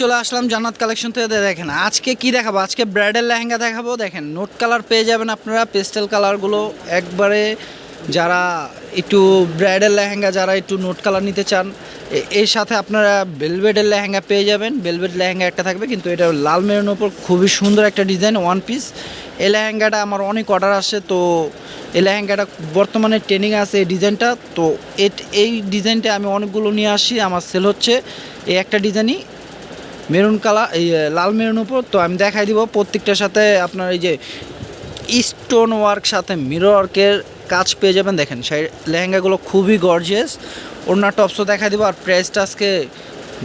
চলে আসলাম জান্নাত কালেকশন থেকে দেখেন, আজকে কি দেখাবো? আজকে ব্রাইডাল লেহেঙ্গা দেখাবো। দেখেন নোট কালার পেয়ে যাবেন আপনারা পেস্টেল কালারগুলো একবারে যারা একটু ব্রাইডাল লেহেঙ্গা, যারা একটু নোট কালার নিতে চান এর সাথে আপনারা বেলভেটের লেহেঙ্গা পেয়ে যাবেন। বেলভেট লেহেঙ্গা একটা থাকবে, কিন্তু এটা লাল মেরুন ওপর খুবই সুন্দর একটা ডিজাইন ওয়ান পিস এই লেহেঙ্গাটা আমার অনেক অর্ডার আসে, তো এই লেহেঙ্গাটা বর্তমানে ট্রেনিং আছে এই ডিজাইনটা তো এই ডিজাইনটা আমি অনেকগুলো নিয়ে আসি, আমার সেল হচ্ছে। এই একটা ডিজাইনই মেরুন কালার এই লাল মেরুন উপর। তো আমি দেখাই দিব প্রত্যেকটার সাথে আপনার এই যে স্টোন ওয়ার্ক সাথে মিরর ওয়ার্কের কাজ পেয়ে যাবেন। দেখেন, সেই লেহেঙ্গাগুলো খুবই গর্জিয়াস ওনার টপসও দেখা দিব। আর প্রাইসটা আজকে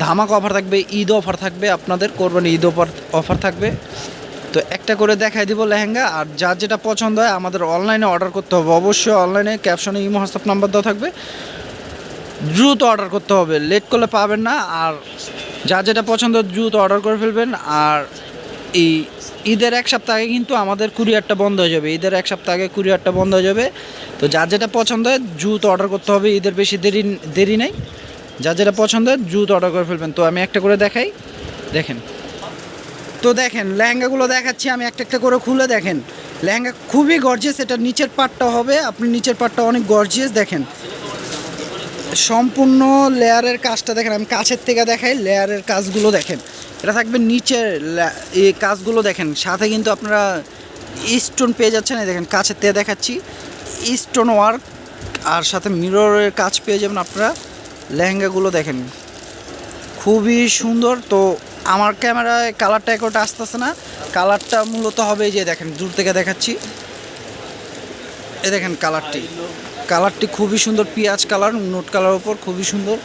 ধামাক অফার থাকবে, ঈদ অফার থাকবে, আপনাদের করবেন ঈদ অফার অফার থাকবে। তো একটা করে দেখাই দিব লেহেঙ্গা। আর যার যেটা পছন্দ হয়, আমাদের অনলাইনে অর্ডার করতে হবে। অবশ্যই অনলাইনে ক্যাপশনে ইমো, হোয়াটসঅ্যাপ নাম্বার দেওয়া থাকবে। দ্রুত অর্ডার করতে হবে। লেট করলে পাবেন না। আর যার যেটা পছন্দ দ্রুত অর্ডার করে ফেলবেন। আর এই ঈদের এক সপ্তাহ আগে কিন্তু আমাদের কুরিয়ারটা বন্ধ হয়ে যাবে। ঈদের এক সপ্তাহ আগে কুরিয়ারটা বন্ধ হয়ে যাবে। তো যার যেটা পছন্দ হয় দ্রুত অর্ডার করতে হবে। ঈদের বেশি দেরি দেরি নেই। যা যেটা পছন্দ হয় দ্রুত অর্ডার করে ফেলবেন। তো আমি একটা করে দেখাই। দেখেন। তো দেখেন, লেহেঙ্গাগুলো দেখাচ্ছি। আমি একটা একটা করে খুলে দেখেন। লেহেঙ্গা খুবই গর্জিয়াস এটা নিচের পাটটা হবে। আপনি নিচের পাটটা অনেক গর্জিয়াস দেখেন। সম্পূর্ণ লেয়ারের কাজটা দেখেন, আমি কাছের থেকে দেখাই, লেয়ারের কাজগুলো দেখেন। এটা থাকবে নিচের এই কাজগুলো দেখেন, সাথে কিন্তু আপনারা স্টোন পেয়ে যাচ্ছেন, এই দেখেন, কাছের থেকে দেখাচ্ছি। স্টোন ওয়ার্ক আর সাথে মিররের কাজ পেয়ে যাবেন আপনারা। লেহেঙ্গাগুলো দেখেন, খুবই সুন্দর। তো আমার ক্যামেরায় কালারটা একটা আসতেছে না। কালারটা মূলত হবে যে দেখেন, দূর থেকে দেখাচ্ছি। এ দেখেন কালারটি কালারটি খুবই সুন্দর, পিঁয়াজ কালার, নোট কালার ওপর খুবই সুন্দর।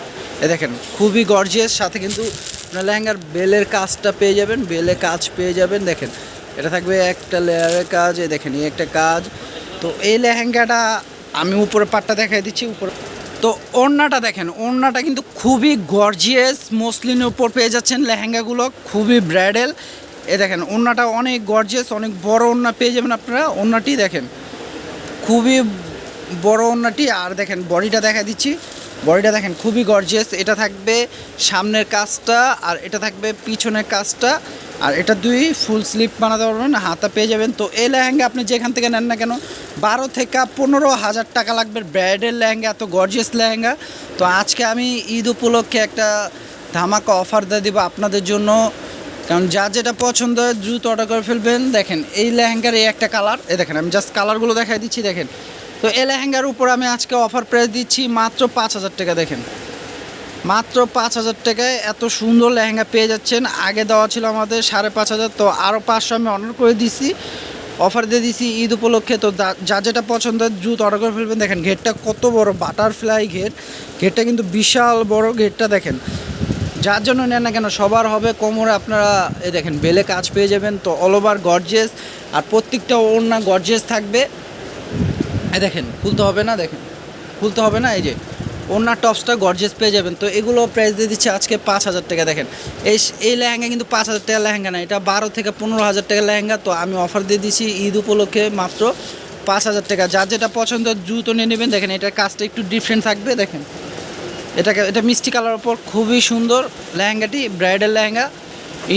এ দেখেন, খুবই গর্জিয়াস সাথে কিন্তু আপনার লেহেঙ্গার বেলের কাজটা পেয়ে যাবেন, বেলে কাজ পেয়ে যাবেন, দেখেন। এটা থাকবে একটা লেয়ারের কাজ, এ দেখেন, এই একটা কাজ। তো এই লেহেঙ্গাটা আমি উপরে পাটটা দেখাই দিচ্ছি, উপরে। তো ওড়নাটা দেখেন, ওড়নাটা কিন্তু খুবই গর্জিয়াস মসলিনের উপর পেয়ে যাচ্ছেন লেহেঙ্গাগুলো, খুবই ব্রাইডাল এ দেখেন, ওড়নাটা অনেক গর্জিয়াস অনেক বড় ওড়না পেয়ে যাবেন আপনারা, ওড়নাটি দেখেন, খুবই বড় ওড়নাটি, আর দেখেন বডিটা দেখা দিচ্ছি। বডিটা দেখেন খুবই গর্জিয়াস এটা থাকবে সামনের কাজটা, আর এটা থাকবে পিছনের কাজটা, আর এটা দুই ফুল স্লিপ বানাতে পারবেন, হাতা পেয়ে যাবেন। তো এই লেহেঙ্গা আপনি যেখান থেকে নেন না কেন, বারো থেকে পনেরো হাজার টাকা লাগবে ব্রাইডের লেহেঙ্গা, এত গর্জিয়াস লেহেঙ্গা। তো আজকে আমি ঈদ উপলক্ষে একটা ধামাকা অফার দিয়ে দেবো আপনাদের জন্য। কারণ যার যেটা পছন্দ হয় দ্রুত অর্ডার করে ফেলবেন। দেখেন এই লেহেঙ্গার এই একটা কালার এই দেখেন, আমি জাস্ট কালারগুলো দেখাই দিচ্ছি, দেখেন। তো এই লেহেঙ্গার উপর আমি আজকে অফার প্রাইস দিচ্ছি মাত্র পাঁচ হাজার টাকা, দেখেন। মাত্র পাঁচ হাজার টাকায় এত সুন্দর লেহেঙ্গা পেয়ে যাচ্ছেন। আগে দেওয়া ছিল আমাদের সাড়ে পাঁচ হাজার, তো আরও পাঁচশো আমি অর্ডার করে দিছি। অফার দিয়ে দিছি ঈদ উপলক্ষে, তো যা- যেটা পছন্দ দ্রুত অর্ডার করে ফেলবেন। দেখেন, ঘেরটা কত বড় বাটারফ্লাই ঘের। ঘেরটা কিন্তু বিশাল বড় ঘেরটা, দেখেন। যার জন্য নেন না কেন, সবার হবে। কোমরে আপনারা এ দেখেন, বেলে কাজ পেয়ে যাবেন। তো অল ওভার গর্জেস আর প্রত্যেকটা ওড়না গর্জেস থাকবে। এই দেখেন, খুলতে হবে না, দেখেন। খুলতে হবে না, এই যে, ওনার টপসটা গর্জেস পেয়ে যাবেন। তো এগুলো প্রাইস দিয়ে দিচ্ছে আজকে পাঁচ হাজার টাকা, দেখেন। এই এই লেহেঙ্গা কিন্তু পাঁচ হাজার টাকা লেহেঙ্গা না, এটা বারো থেকে পনেরো হাজার টাকা লেহেঙ্গা। তো আমি অফার দিয়ে দিচ্ছি ঈদ উপলক্ষে মাত্র পাঁচ হাজার টাকা। যার যেটা পছন্দ জুতো নিয়ে নেবেন। দেখেন, এটার কাজটা একটু ডিফারেন্ট থাকবে, দেখেন। এটাকে, এটা মিষ্টি কালার ওপর খুবই সুন্দর লেহেঙ্গাটি ব্রাইডাল লেহেঙ্গা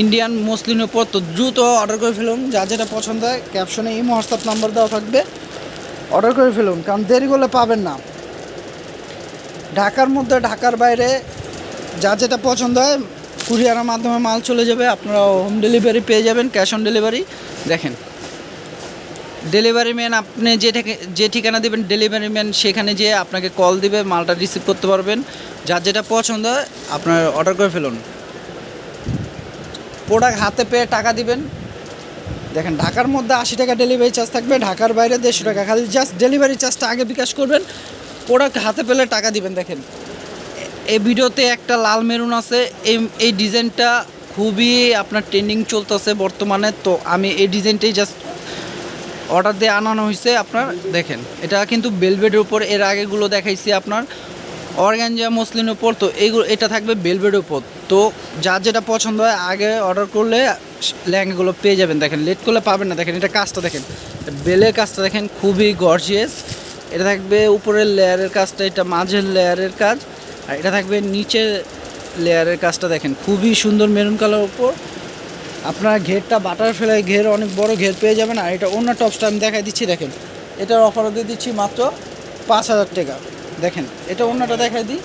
ইন্ডিয়ান মুসলিমের ওপর তো জুতো অর্ডার করে ফেলুন, যার যেটা পছন্দ হয় ক্যাপশনে ইমো হোয়াটসঅ্যাপ নাম্বার দেওয়া থাকবে। অর্ডার করে ফেলুন, কারণ দেরি করলে পাবেন না। ঢাকার মধ্যে, ঢাকার বাইরে যার যেটা পছন্দ হয়, কুরিয়ারের মাধ্যমে মাল চলে যাবে আপনারা হোম ডেলিভারি পেয়ে যাবেন ক্যাশ অন ডেলিভারি দেখেন ডেলিভারি ম্যান আপনি যে যে ঠিকানা দেবেন ডেলিভারি ম্যান সেখানে যেয়ে আপনাকে কল দিবে, মালটা রিসিভ করতে পারবেন। যার যেটা পছন্দ হয়, আপনার অর্ডার করে ফেলুন। প্রোডাক্ট হাতে পেয়ে টাকা দিবেন দেখেন, ঢাকার মধ্যে আশি টাকা ডেলিভারি চার্জ থাকবে, ঢাকার বাইরে দেড়শো টাকা। খালি জাস্ট ডেলিভারি চার্জটা আগে বিকাশ করবেন প্রোডাক্ট হাতে পেলে টাকা দিবেন, দেখেন। এই ভিডিওতে একটা লাল মেরুন আছে, এই এই ডিজাইনটা খুবই আপনার ট্রেন্ডিং চলতেছে বর্তমানে, তো আমি এই ডিজাইনটাই জাস্ট অর্ডার দিয়ে আনানো হয়েছে আপনার, দেখেন। এটা কিন্তু বেলভেটের উপর, এর আগেগুলো দেখাইছি আপনার অর্গ্যানজা মসলিনের উপর, তো এইগুলো এটা থাকবে বেলভেটের উপর। তো যার যেটা পছন্দ হয়, আগে অর্ডার করলে লেহেঙ্গাগুলো পেয়ে যাবেন। দেখেন লেট করলে পাবেন না। দেখেন, এটা কাজটা দেখেন। বেলের কাজটা দেখেন, খুবই গর্জিয়াস এটা থাকবে উপরের লেয়ারের কাজটা, এটা মাঝের লেয়ারের কাজ। আর এটা থাকবে নিচের লেয়ারের কাজটা দেখেন, খুবই সুন্দর মেরুন কালার উপর। আপনার ঘেরটা বাটারফ্লাই ঘের, অনেক বড় ঘের পেয়ে যাবেন। আর এটা অন্য টপসটা আমি দেখাই দিচ্ছি, দেখেন। এটার অফারও দিয়ে দিচ্ছি মাত্র পাঁচ হাজার টাকা। দেখেন, এটা অন্যটা দেখাই দিই।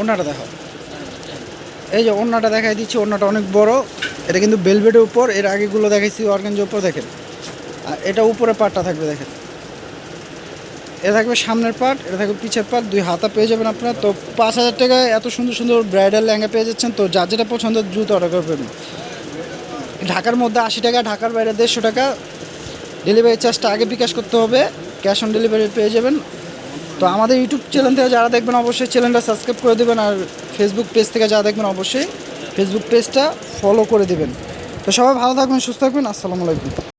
অন্যটা দেখো এই যে অন্যটা দেখাই দিচ্ছি, অন্যটা অনেক বড়। এটা কিন্তু বেলভেটের উপর, এর আগেগুলো দেখাইছি অর্গানজের উপর দেখেন। আর এটা উপরে পাটটা থাকবে দেখেন। এটা থাকবে সামনের পার্ট এটা থাকবে পিছের পার্ট দুই হাতা পেয়ে যাবেন আপনারা। তো পাঁচ হাজার টাকায় এত সুন্দর সুন্দর ব্রাইডাল লেহেঙ্গা পেয়ে যাচ্ছেন, তো যার যেটা পছন্দ দ্রুত অর্ডার করবেন। ঢাকার মধ্যে আশি টাকা, ঢাকার বাইরে দেড়শো টাকা। ডেলিভারি চার্জটা আগে বিকাশ করতে হবে ক্যাশ অন ডেলিভারি পেয়ে যাবেন। তো আমাদের ইউটিউব চ্যানেল থেকে যারা দেখবেন, অবশ্যই চ্যানেলটা সাবস্ক্রাইব করে দেবেন, আর ফেসবুক পেজ থেকে যারা দেখবেন, অবশ্যই। ফেসবুক পেজটা ফলো করে দেবেন। তো সবাই ভালো থাকবেন সুস্থ থাকবেন আসসালামু আলাইকুম।